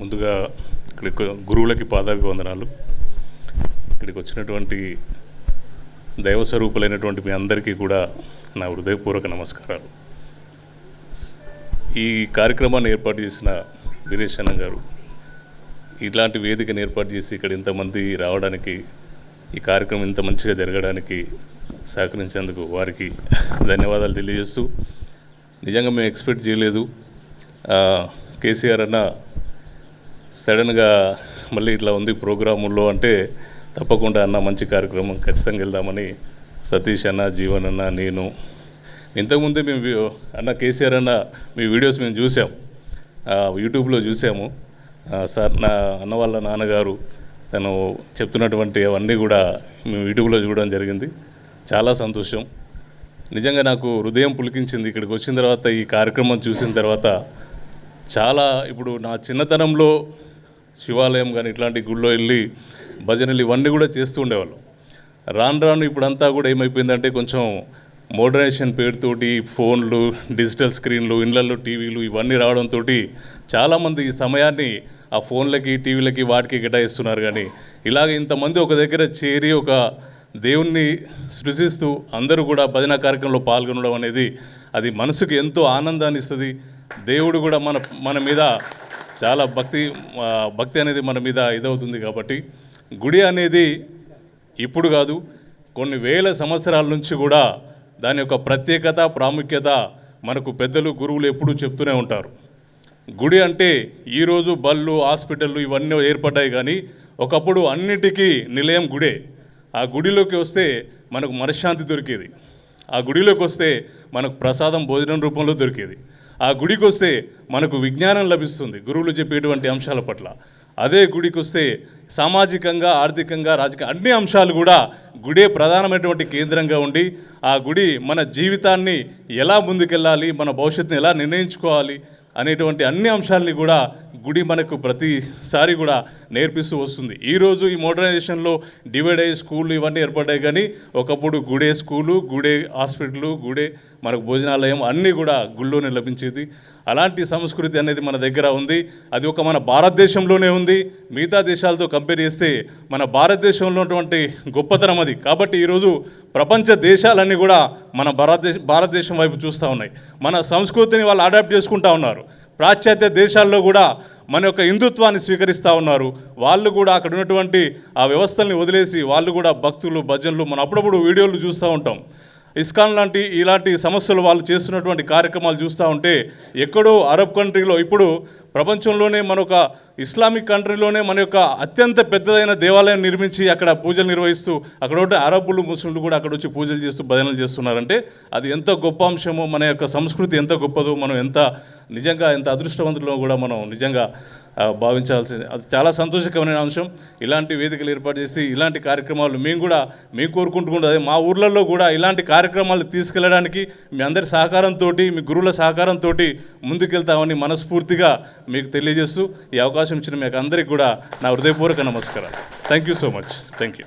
ముందుగా ఇక్కడ గురువులకి పాదాభివందనాలు. ఇక్కడికి వచ్చినటువంటి దైవస్వరూపులైనటువంటి మీ అందరికీ కూడా నా హృదయపూర్వక నమస్కారాలు. ఈ కార్యక్రమాన్ని ఏర్పాటు చేసిన వీరేష్ అన్న గారు ఇట్లాంటి వేదికను ఏర్పాటు చేసి ఇక్కడ ఇంతమంది రావడానికి ఈ కార్యక్రమం ఇంత మంచిగా జరగడానికి సహకరించేందుకు వారికి ధన్యవాదాలు తెలియజేస్తూ నిజంగా మేము ఎక్స్పెక్ట్ చేయలేదు. కేసీఆర్ అన్న సడన్గా మళ్ళీ ఇట్లా ఉంది ప్రోగ్రాముల్లో అంటే తప్పకుండా అన్న మంచి కార్యక్రమం ఖచ్చితంగా వెళ్దామని సతీష్ అన్న జీవన్ అన్న నేను. ఇంతకుముందే మేము అన్న కేసీఆర్ అన్న మీ వీడియోస్ మేము చూసాం. యూట్యూబ్లో చూసాము. సార్ నా అన్న వాళ్ళ నాన్నగారు తను చెప్తున్నటువంటి అవన్నీ కూడా మేము యూట్యూబ్లో చూడడం జరిగింది. చాలా సంతోషం. నిజంగా నాకు హృదయం పులికించింది. ఇక్కడికి వచ్చిన తర్వాత ఈ కార్యక్రమం చూసిన తర్వాత చాలా ఇప్పుడు నా చిన్నతనంలో శివాలయం కానీ ఇట్లాంటి గుళ్ళో వెళ్ళి భజనలు ఇవన్నీ కూడా చేస్తూ ఉండేవాళ్ళం. రాను రాను ఇప్పుడంతా కూడా ఏమైపోయిందంటే కొంచెం మోడర్నైజేషన్ పేరుతోటి ఫోన్లు డిజిటల్ స్క్రీన్లు ఇళ్ళల్లో టీవీలు ఇవన్నీ రావడంతో చాలామంది ఈ సమయాన్ని ఆ ఫోన్లకి టీవీలకి వాటికి కేటాయిస్తున్నారు కానీ ఇలాగ ఇంతమంది ఒక దగ్గర చేరి ఒక దేవుణ్ణి సృజిస్తూ అందరూ కూడా భజన కార్యక్రమంలో పాల్గొనడం అనేది అది మనసుకు ఎంతో ఆనందాన్ని ఇస్తుంది. దేవుడు కూడా మన మన మీద చాలా భక్తి భక్తి అనేది మన మీద ఇదవుతుంది కాబట్టి గుడి అనేది ఇప్పుడు కాదు కొన్ని వేల సంవత్సరాల నుంచి కూడా దాని యొక్క ప్రత్యేకత ప్రాముఖ్యత మనకు పెద్దలు గురువులు ఎప్పుడూ చెప్తూనే ఉంటారు. గుడి అంటే ఈరోజు బళ్ళు హాస్పిటళ్ళు ఇవన్నీ ఏర్పడ్డాయి కానీ ఒకప్పుడు అన్నిటికీ నిలయం గుడే. ఆ గుడిలోకి వస్తే మనకు మనశ్శాంతి దొరికేది. ఆ గుడిలోకి వస్తే మనకు ప్రసాదం భోజనం రూపంలో దొరికేది. ఆ గుడికి వస్తే మనకు విజ్ఞానం లభిస్తుంది గురువులు చెప్పేటువంటి అంశాల పట్ల. అదే గుడికి వస్తే సామాజికంగా ఆర్థికంగా రాజకీయ అన్ని అంశాలు కూడా గుడే ప్రధానమైనటువంటి కేంద్రంగా ఉండి ఆ గుడి మన జీవితాన్ని ఎలా ముందుకెళ్ళాలి మన భవిష్యత్తుని ఎలా నిర్ణయించుకోవాలి అనేటువంటి అన్ని అంశాలని కూడా గుడి మనకు ప్రతిసారి కూడా నేర్పిస్తూ వస్తుంది. ఈరోజు ఈ మోడర్నైజేషన్లో డివైడ్ అయ్యే స్కూళ్ళు ఇవన్నీ ఏర్పడ్డాయి కానీ ఒకప్పుడు గుడే స్కూలు గుడే హాస్పిటల్ గుడే మనకు భోజనాలయం అన్నీ కూడా గుళ్ళోనే లభించేది. అలాంటి సంస్కృతి అనేది మన దగ్గర ఉంది. అది ఒక మన భారతదేశంలోనే ఉంది. మిగతా దేశాలతో కంపేర్ చేస్తే మన భారతదేశంలో ఉన్నటువంటి గొప్పతనం అది. కాబట్టి ఈరోజు ప్రపంచ దేశాలన్నీ కూడా మన భారతదేశ భారతదేశం వైపు చూస్తూ ఉన్నాయి. మన సంస్కృతిని వాళ్ళు అడాప్ట్ చేసుకుంటా ఉన్నారు. పాశ్చాత్య దేశాల్లో కూడా మన యొక్క హిందుత్వాన్ని స్వీకరిస్తూ ఉన్నారు. వాళ్ళు కూడా అక్కడ ఉన్నటువంటి ఆ వ్యవస్థల్ని వదిలేసి వాళ్ళు కూడా భక్తులు భజనలు మనం అప్పుడప్పుడు వీడియోలు చూస్తూ ఉంటాం. ఇస్కాన్ లాంటి ఇలాంటి సమస్యలు వాళ్ళు చేస్తున్నటువంటి కార్యక్రమాలు చూస్తూ ఉంటే ఎక్కడో అరబ్ కంట్రీలో ఇప్పుడు ప్రపంచంలోనే మన ఒక ఇస్లామిక్ కంట్రీలోనే మన యొక్క అత్యంత పెద్దదైన దేవాలయం నిర్మించి అక్కడ పూజలు నిర్వహిస్తూ అక్కడ ఉంటే అరబ్బులు ముస్లింలు కూడా అక్కడ వచ్చి పూజలు చేస్తూ భజనలు చేస్తున్నారంటే అది ఎంత గొప్ప అంశమో మన యొక్క సంస్కృతి ఎంత గొప్పదో మనం ఎంత నిజంగా ఎంత అదృష్టవంతులో కూడా మనం నిజంగా భావించాల్సింది. అది చాలా సంతోషకరమైన అంశం. ఇలాంటి వేదికలు ఏర్పాటు చేసి ఇలాంటి కార్యక్రమాలు మేము కూడా మేము కోరుకుంటుకుంటే అదే మా ఊర్లలో కూడా ఇలాంటి కార్యక్రమాలు తీసుకెళ్ళడానికి మీ అందరి సహకారంతో మీ గురువుల సహకారంతో ముందుకెళ్తామని మనస్ఫూర్తిగా మీకు తెలియజేస్తూ ఈ అవకాశం ఇచ్చిన మీకు అందరికీ కూడా నా హృదయపూర్వక నమస్కారాలు. Thank you so much thank you